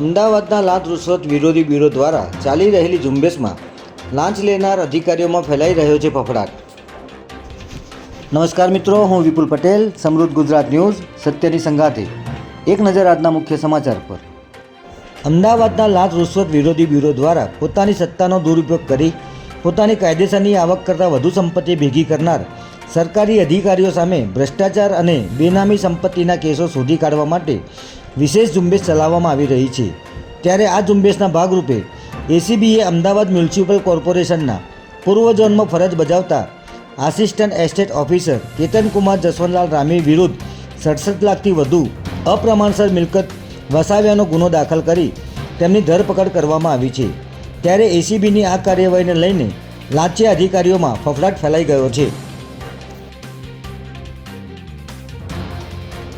અમદાવાદના લાંચ રૂશ્વત વિરોધી બ્યુરો દ્વારા ચાલી રહેલી ઝુંબેશમાં લાંચ લેનાર અધિકારીઓમાં ફેલાઈ રહ્યો છે ફફડાટ. નમસ્કાર મિત્રો, હું વિપુલ પટેલ, સમૃદ્ધ ગુજરાત ન્યૂઝ, સત્યની સંગાથે. એક નજર આજના મુખ્ય સમાચાર પર. અમદાવાદના લાંચ રૂશ્વત વિરોધી બ્યુરો દ્વારા પોતાની સત્તાનો દુરુપયોગ કરી પોતાની કાયદેસરની આવક કરતાં વધુ સંપત્તિ ભેગી કરનાર સરકારી અધિકારીઓ સામે ભ્રષ્ટાચાર અને બેનામી સંપત્તિના કેસો શોધી કાઢવા માટે વિશેષ ઝુંબેશ ચલાવવામાં આવી રહી છે. ત્યારે આ ઝુંબેશના ભાગરૂપે એસીબીએ અમદાવાદ મ્યુનિસિપલ કોર્પોરેશનના પૂર્વ ઝોનમાં ફરજ બજાવતા assistant estate officer Ketankumar Jaswantlal Rami વિરુદ્ધ સડસઠ લાખથી વધુ અપ્રમાણસર મિલકત વસાવ્યાનો ગુનો દાખલ કરી તેમની ધરપકડ કરવામાં આવી છે. ત્યારે એસીબીની આ કાર્યવાહીને લઈને લાંચિયા અધિકારીઓમાં ફફડાટ ફેલાઈ ગયો છે.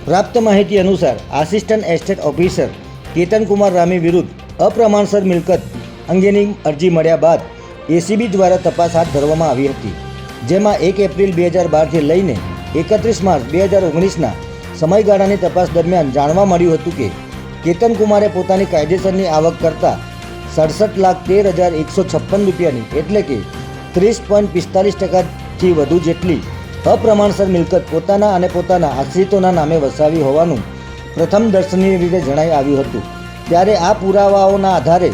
પ્રાપ્ત માહિતી અનુસાર assistant estate officer Ketankumar Rami વિરુદ્ધ અપ્રમાણસર મિલકત અંગેની અરજી મળ્યા બાદ એસીબી દ્વારા તપાસ હાથ ધરવામાં આવી હતી, જેમાં એક એપ્રિલ બે હજાર બારથી લઈને એકત્રીસ માર્ચ બે હજાર ઓગણીસના સમયગાળાની તપાસ દરમિયાન જાણવા મળ્યું હતું કે કેતનકુમારે પોતાની કાયદેસરની આવક કરતાં સડસઠ લાખ તેર હજાર એકસો છપ્પન રૂપિયાની, એટલે કે ત્રીસ પોઈન્ટ પિસ્તાલીસ ટકાથી વધુ જેટલી અપ્રમાણસર મિલકત પોતાના અને પોતાના આશ્રિતોના નામે વસાવી હોવાનું પ્રથમ દર્શનીય રીતે જણાઈ આવ્યું હતું. ત્યારે આ પુરાવાઓના આધારે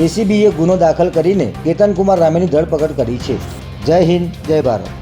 એસીબીએ ગુનો દાખલ કરીને કેતનકુમાર રામેની ધરપકડ કરી છે. જય હિન્દ, જય ભારત.